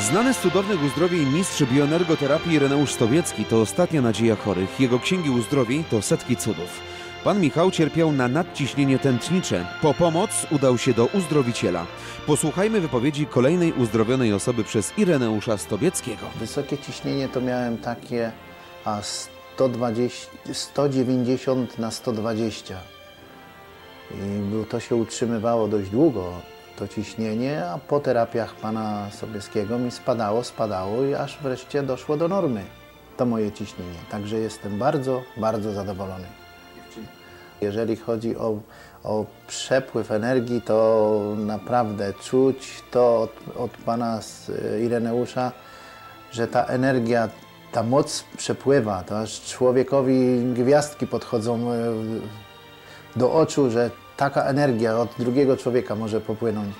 Znany z cudownych uzdrowień mistrz bioenergoterapii Ireneusz Stowiecki to ostatnia nadzieja chorych. Jego księgi uzdrowień to setki cudów. Pan Michał cierpiał na nadciśnienie tętnicze. Po pomoc udał się do uzdrowiciela. Posłuchajmy wypowiedzi kolejnej uzdrowionej osoby przez Ireneusza Stowieckiego. Wysokie ciśnienie to miałem takie a 120, 190 na 120. I to się utrzymywało dość długo, to ciśnienie, a po terapiach pana Sobieskiego mi spadało, spadało i aż wreszcie doszło do normy to moje ciśnienie. Także jestem bardzo, bardzo zadowolony. Jeżeli chodzi o, o przepływ energii, to naprawdę czuć to od, od pana e, Ireneusza, że ta energia, ta moc przepływa, to aż człowiekowi gwiazdki podchodzą e, do oczu, że taka energia od drugiego człowieka może popłynąć.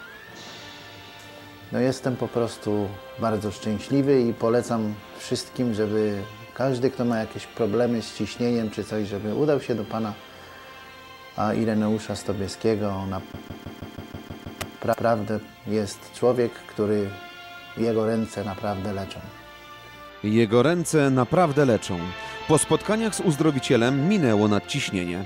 No jestem po prostu bardzo szczęśliwy i polecam wszystkim, żeby każdy, kto ma jakieś problemy z ciśnieniem czy coś, żeby udał się do pana Ireneusza Stobieskiego. Na naprawdę jest człowiek, który jego ręce naprawdę leczą. Jego ręce naprawdę leczą. Po spotkaniach z uzdrowicielem minęło nadciśnienie.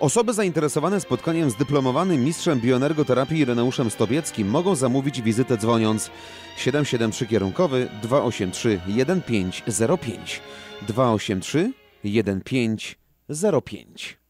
Osoby zainteresowane spotkaniem z dyplomowanym mistrzem bioenergoterapii Ireneuszem Stobieckim mogą zamówić wizytę dzwoniąc. 773 kierunkowy 283 1505 283 1505